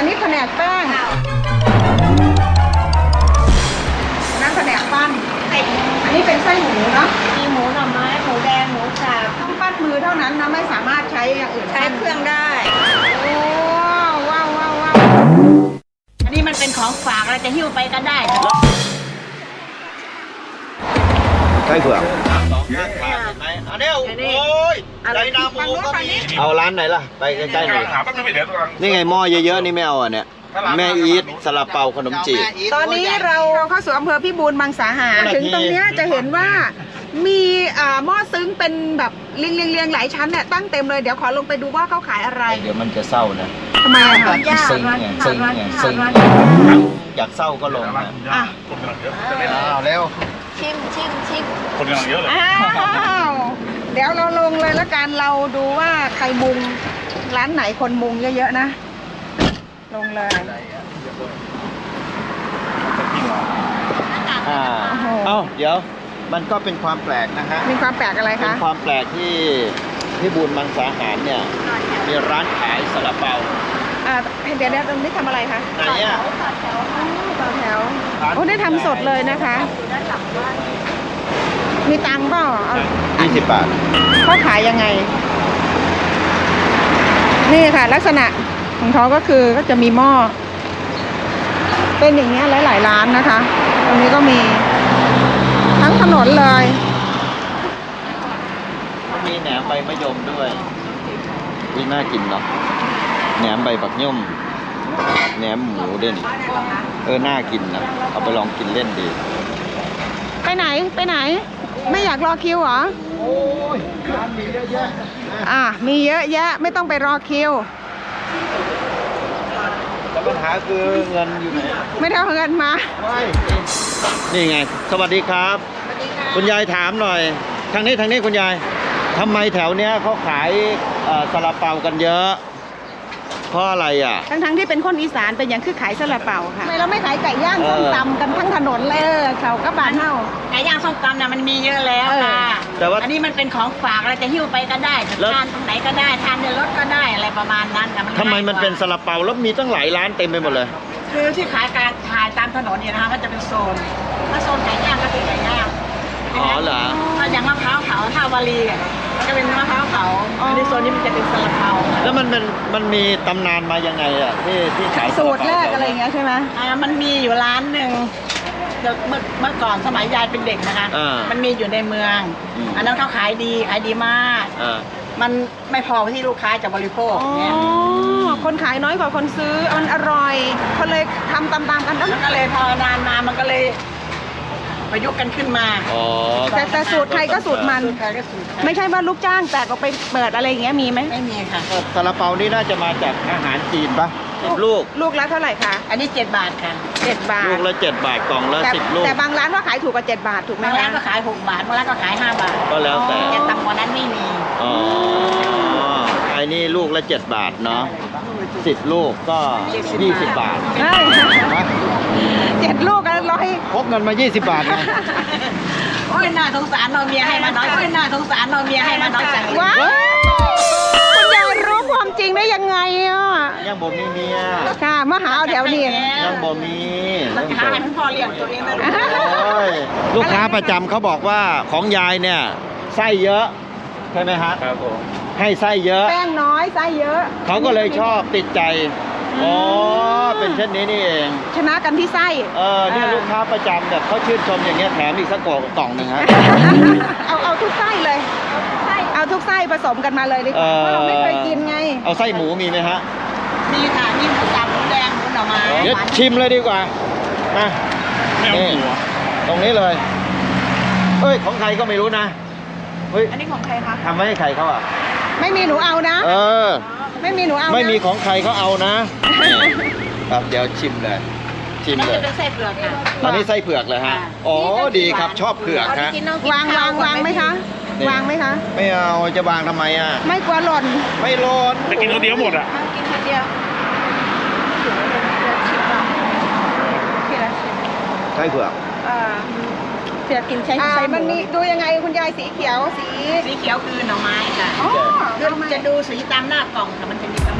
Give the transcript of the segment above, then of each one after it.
อันนี้แผนกแป้งนั่นแผนกปั้น อันนี้เป็นไส้หมูเนาะ มีหมูหน่อไม้ หมูแดง หมูสับต้องปั้นมือเท่านั้นนะ ไม่สามารถใช้อย่างอื่นใช้เครื่องได้ โอ้ว้าวว้าวว้าวอันนี้มันเป็นของฝากเราจะหิ้วไปก็ได้ ไส้เผือกสองข้างทางเห็นไหมอันนี้โอ้ยใจนาหมูก็มีเอาร้านไหนล่ะ ไปใกล้ๆหน่อยถามแป๊บนึงเดี๋ยวกำลังนี่ไงหม้อเยอะๆนี่ไม่เอาอะเนี่ย แม่อีทซาลาเปาขนมจีบตอนนี้เราเข้าสู่อำเภอพิบูลมังสาหารอะไรถึงตรงเนี้ยจะเห็นว่ามีอ่าหม้อซึ้งเป็นแบบเรียงเรียงเรียงหลายชั้นเนี่ยตั้งเต็มเลยเดี๋ยวขอลงไปดูว่าเขาขายอะไร เดี๋ยวมันจะเศร้านะทำไมอะคะซิงไงซิงไงซิงอยากเศร้าก็ลงนะอะคนกำลังเยอะจะเล่นอ้าวเร็ว ชิมชิมชิมคนกำลังเยอะเลยอ้าวเดี๋ยวเราลงเลยแล้วกันเราดูว่าใครมุงร้านไหนคนมุงเยอะๆนะ ลงเลยอ่าโอ้โหเอ้าเดี๋ยวมันก็เป็นความแปลกนะฮะมีความแปลกอะไรเป็คะนความแปลกที่ที่บูรมังสาหารเนี่ยมีร้านขายซาลาเปา อ่าเดี๋ยวเดี๋ยวตรงนี้ทำอะไรคะไหนอะต่อแถวโอ้ได้ทำสดเลยนะคะ มีตังค์เปล่าเอา20บาทเขาขายยังไง นี่ค่ะ ลักษณะของเขาก็คือก็จะมีหม้อ เป็นอย่างเงี้ยหลายๆร้านนะคะ ตรงนี้ก็มีทั้งถนนเลยมีแหนมใบมะยมด้วยวิน่ากินเนาะ แหนมใบบักย่อมแหนมหมูเด่นเออน่ากินนะเอาไปลองกินเล่นดี ไปไหนไปไหน ไม่อยากรอคิวเหรอโอ้ยร้านมีเยอะแยะอะมีเยอะแยะไม่ต้องไปรอคิวแต่ปัญหาคือเงินอยู่ไหนไม่ได้เอาเงินมาไม่นี่ไง สวัสดีครับ คุณยายถามหน่อย ทางนี้ทางนี้คุณยายทำไมแถวเนี้ยเขาขายเอ่อซาลาเปากันเยอะ เพราะอะไรอะ ทั้งทั้งๆที่เป็นคนอีสานเป็นอย่างคือขายซาลาเปาค่ะ ทำไมเราไม่ขายไก่ย่างส้มตำกันทั้งถนนเลยเออเขาก็บานเฮา ไก่ย่างส้มตำน่ะมันมีเยอะแล้วเออ ค่ะแต่ว่า อันนี้มันเป็นของฝากเราจะหิ้วไปก็ได้แล้ว ทานตรงไหนก็ได้ทานในรถก็ได้อะไรประมาณนั้นแต่มันทำไมมันเป็นง่ายกซาลาเปาแล้วมีตั้งหลายร้านเต็มไปหมดเลยว่าคือที่ขายการขายตามถนนเนี่ยนะคะมันจะเป็นโซนถ้าโซนไก่ย่างก็คือไก่ย่างอ๋อเหรอ ถ้าอย่างมะพร้าวเผาท่าวารีอะมันก็เป็นมะพร้าวเผาอันนี้โซนนี้มันจะเป็นซาลาเปาแล้ว มันมันมันมีตำนานมายังไงอะที่ที่ขายซาสูลาตรเปาแรกอะไรอย่างเงี้ยใช่ไหมอ่ามันมีอยู่ร้านหนึ่งเดี๋ยวเมื่อเมื่อก่อนสมัยยายเป็นเด็กนะคะ อ่ามันมีอยู่ในเมือง อืม อันนั้นเขาขายดีขายดีมาก อ่า มันไม่พอที่ลูกค้าจะบริโภคอ๋อเนี่ยคนขายน้อยกว่าคนซื้อมันอร่อยเขาเลยทำตามๆกันมันก็เลยพอนานมามันก็เลย ประยุกต์กันขึ้นมา อ๋อ แต่แต่สูตรใครก็สูตรมันลูกค้าก็สูตรไม่ใช่ว่าลูกจ้างแตกออกไปเปิดอะไรอย่างเงี้ยมีไหมไม่มีค่ะ ซาลาเปานี่น่าจะมาจากอาหารจีนปะสิบลูก ลูกละเท่าไหร่คะอันนี้เจ็ดบาทค่ะเจ็ดบาทลูกละเจ็ดบาทกล่องละแต่สิบลูก แต่บางร้านก็ขายถูกกว่าเจ็ดบาทถูกไหมบางร้านคะก็ขายหกบาทบางร้านก็ขายห้าบาทก็แล้วแต่ แต่ต่ำกว่านั้นไม่มีอ๋อไอ้นี่ลูกละเจ็ดบาทเนาะสิบลูกก็ยี่สิบบาท เฮ้ยนะเจ็ดลูก กันร้อยพกเงินมายี่สิบบาทไงโอ้ยน่าสงสารเราเมียให้มาน้อยโอ้ยน่าสงสารเราเมียให้มาน้อยจังว้าวคุณยายรู้ความจริงได้ยังไงอะยังบ่มีเมียค่ะมาหาเอาแถวนี้ยังบ่มีเราจะหาให้มันพอเลี้ยงตัวเองได้หรือเปล่าโอ้ยลูกค้าประจำเขาบอกว่าของยายเนี่ยไส้เยอะใช่ไหมฮะครับผมให้ไส้เยอะ แป้งน้อยไส้เยอะ เขาก็เลยชอบติดใจ อ๋อเป็นเช่นนี้นี่เอง ชนะกันที่ไส้เออเนี่ยลูกค้าประจำแบบเขาชื่นชมอย่างเงี้ยแถมอีกสักกล่องกล่องหนึ่งฮะ เอาเอาทุกไส้เลย เอาทุกไส้ผสมกันมาเลยดีกว่าเอ่อเพราะเราไม่เคยกินไง เอาไส้หมูมีไหมฮะ มีค่ะมีหมูสับหมูแดงหมูหน่อไม้เดี๋ยวชิมเลยดีกว่ามาไม่เอานี่หัวตรงนี้เลย เอ้ยของใครก็ไม่รู้นะ เฮ้ย อันนี้ของใครคะทำไว้ให้ใครเขาอะ ไม่มีหนูเอานะ เออ ไม่มีหนูเอานะไม่มีของใครเขาเอานะครับเดี๋ยวชิมเลยชิมมันเลจะยเป็นไส้เผือกค่ะตอนนี้ไส้เผือกเลยฮะอ๋อดีครับชอบเผือกฮะ วางวางวางไหมคะ นี่ วางไหมคะ ไม่เอาจะวางทำไมอะไม่กลัวหล่นไม่ร้อนจะกินคนเดียวหมดอะ กินคนเดียวไส้เผือก เสียกินใช้ใช้มันมีดูยังไงคุณยายสีเขียวสีสีเขียวคือหน่อไม้ค่ะอ๋อคือจะดูสีตามหน้ากล่องค่ะมันจะมีตามหน้าก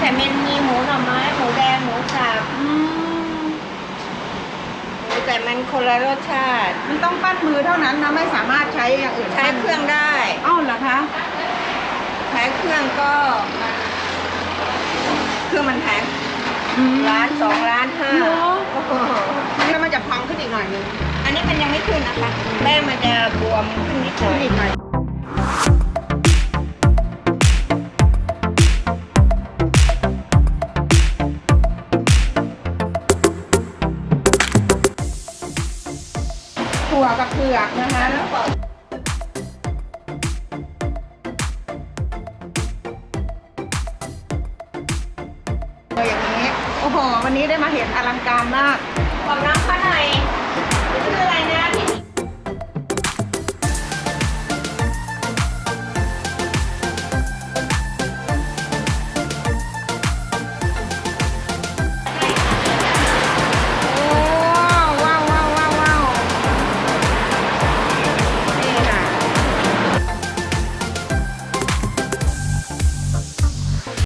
แต่มันมีหมูหน่อไม้หมูแดงหมูสับอืมแต่มันคนละรสชาติ มันต้องปั้นมือเท่านั้นนะไม่สามารถใช้อย่างอื่นใช้เครื่องได้อ้าวเหรอคะใช้เครื่องก็มันเครื่องมันแพงอืมล้านสองล้านห้าเหรอโอ้โหแล้วมันจะพองขึ้นอีกหน่อยนึงอันนี้มันยังไม่ขึ้นนะคะแป้งมันจะบวมขึ้นนิดหน่ขึ้อนยอีกหน่อย ถั่วกับเผือกนะคะแล้วก็อย่างนี้ โอ้โห วันนี้ได้มาเห็นอลังการมาก